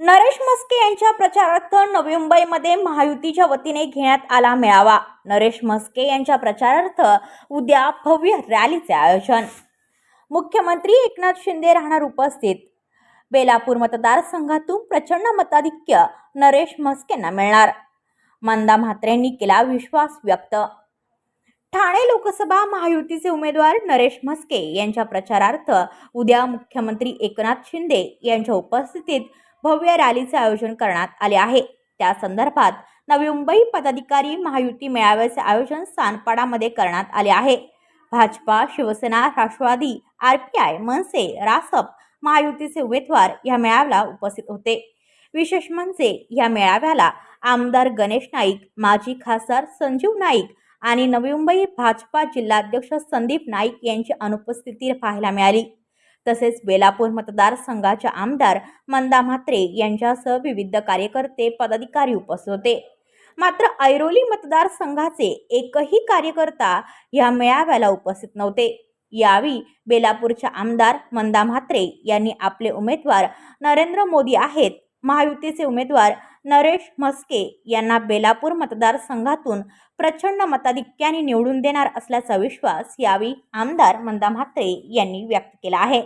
नरेश मस्के यांच्या प्रचारार्थ नवी मुंबईमध्ये महायुतीच्या वतीने घेण्यात आला मेळावा. नरेश म्हस्के यांच्या प्रचारार्थ उद्या भव्य रॅलीचे आयोजन. मुख्यमंत्री एकनाथ शिंदे राहणार उपस्थित. बेलापूर मतदारसंघातून प्रचंड मताधिक्य नरेश मस्केंना मिळणार. मंदा म्हात्रेंनी केला विश्वास व्यक्त. ठाणे लोकसभा महायुतीचे उमेदवार नरेश म्हस्के यांच्या प्रचारार्थ उद्या मुख्यमंत्री एकनाथ शिंदे यांच्या उपस्थितीत भव्य रॅलीचे आयोजन करण्यात आले आहे. त्या संदर्भात नवी मुंबई पदाधिकारी महायुती मेळाव्याचे आयोजन सानपाडामध्ये करण्यात आले आहे. Bhajpa Shivsena Rashtrawadi R P I Manase Rasap महायुतीचे उमेदवार या मेळाव्याला उपस्थित होते. विशेष म्हणजे या मेळाव्याला आमदार गणेश नाईक माजी खासदार संजीव नाईक आणि नवी मुंबई भाजपा जिल्हाध्यक्ष संदीप नाईक यांची अनुपस्थिती पाहायला मिळाली. तसेच बेलापूर मतदारसंघाच्या आमदार मंदा म्हात्रे यांच्यासह विविध कार्यकर्ते पदाधिकारी उपस्थित होते. मात्र ऐरोली मतदारसंघाचे एकही कार्यकर्ता या मेळाव्याला उपस्थित नव्हते. यावेळी बेलापूरच्या आमदार मंदा म्हात्रे यांनी आपले उमेदवार नरेंद्र मोदी आहेत महायुतीचे उमेदवार नरेश म्हस्के यांना बेलापूर मतदारसंघातून प्रचंड मताधिक्याने निवडून देणार असल्याचा विश्वास यावेळी आमदार मंदा म्हात्रे यांनी व्यक्त केला आहे.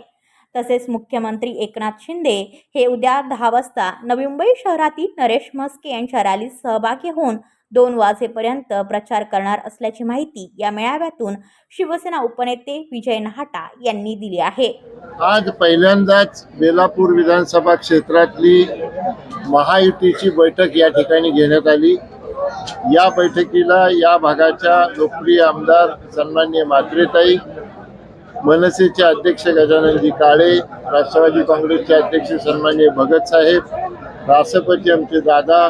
तसेच मुख्यमंत्री एकनाथ शिंदे हे उद्या दहा वाजता नवी मुंबई शहरातील नरेश मस्के यांच्या रॅलीत सहभागी होऊन दोन वाजेपर्यंत प्रचार करणार असल्याची माहिती या मेळाव्यातून शिवसेना उपनेते विजय नहाटा यांनी दिली आहे. आज पहिल्यांदाच बेलापूर विधानसभा क्षेत्रातली महायुतीची बैठक या ठिकाणी घेण्यात आली. या बैठकीला या भागाच्या लोकप्रिय आमदार सन्मान्य मात्रेताई मनसेचे अध्यक्ष गजाननजी काळे राष्ट्रवादी काँग्रेसचे अध्यक्ष सन्मान्य भगत साहेब रासपचे आमचे दादा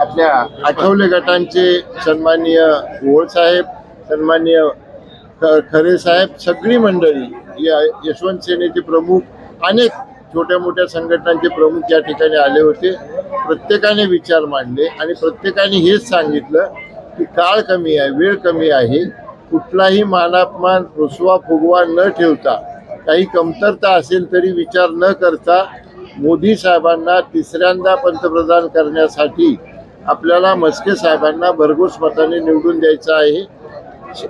आपल्या आठवले गटांचे सन्माननीय साहेब सन्माननीय खरे साहेब सगळी मंडळी या यशवंत सेनेचे प्रमुख अनेक छोट्या मोठ्या संघटनांचे प्रमुख या ठिकाणी आले होते. प्रत्येकाने विचार मांडले आणि प्रत्येकाने हेच सांगितलं की काळ कमी आहे वेळ कमी आहे. कुठलाही मानापमान रुसवा फुगवा न ठेवता काही कमतरता असेल तरी विचार न करता मोदी साहेबांना तिसऱ्यांदा पंतप्रधान करण्यासाठी आपल्याला मस्के साहेबांना भरघोस मताने निवडून द्यायचं आहे.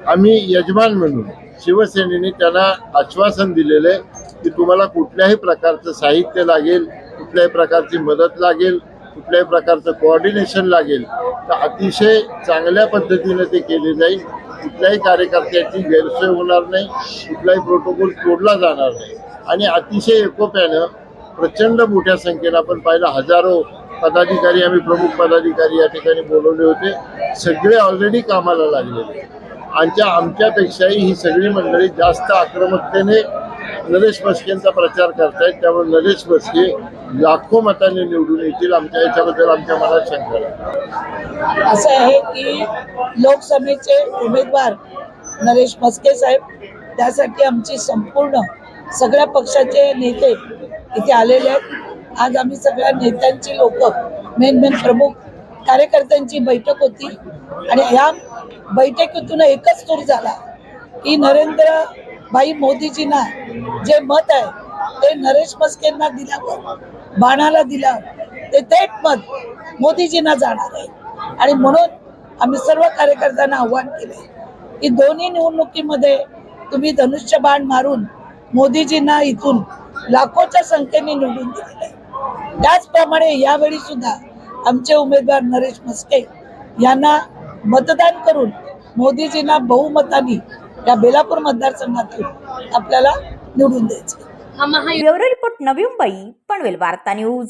आम्ही यजमान म्हणून शिवसेनेने त्यांना आश्वासन दिलेलं आहे की तुम्हाला कुठल्याही प्रकारचं साहित्य लागेल कुठल्याही प्रकारची मदत लागेल कुठल्याही प्रकारचं कोऑर्डिनेशन लागेल. तर अतिशय चांगल्या पद्धतीनं ते केले जाईल. कुठल्याही कार्यकर्त्याची गैरसोय होणार नाही कुठलाही प्रोटोकॉल तोडला जाणार नाही. आणि अतिशय एकोप्यानं प्रचंड मोठ्या संख्येनं आपण पाहिलं हजारो पदाधिकारी आम्ही प्रमुख पदाधिकारी या ठिकाणी बोलवले होते. सगळे ऑलरेडी कामाला लागलेले आमच्या आमच्यापेक्षाही ही सगळी मंडळी जास्त आक्रमकतेने नरेश म्हस्केंचा प्रचार करतायत. त्यामुळे नरेश म्हस्के लाखो मतांनी निवडून येतील आमच्या याच्याबद्दल आमच्या मनात शंका असं आहे की लोकसभेचे उमेदवार नरेश म्हस्के साहेब त्यासाठी आमची संपूर्ण सगळ्या पक्षाचे नेते इथे आलेले आहेत. आज आम्ही सगळ्या नेत्यांची लोक मेन मेन प्रमुख कार्यकर्त्यांची बैठक होती आणि या बैठकीतून एकच सूर झाला की नरेंद्र भाई मोदीजींना जे मत आहे ते नरेश मस्केंना दिल्यावर बाणाला दिल्यावर ते थेट मत मोदीजींना जाणार आहे. आणि म्हणून आम्ही सर्व कार्यकर्त्यांना आव्हान केले की दोन्ही निवडणुकीमध्ये तुम्ही धनुष्य बाण मारून मोदीजींना इथून लाखोच्या संख्येने निवडून दिलेले आहे. त्याचप्रमाणे यावेळी सुद्धा आमचे उमेदवार नरेश म्हस्के यांना मतदान करून मोदीजींना बहुमतानी या बेलापूर मतदारसंघातून आपल्याला निवडून द्यायचे ब्युरो रिपोर्ट नवी मुंबई पनवेल वार्ता न्यूज.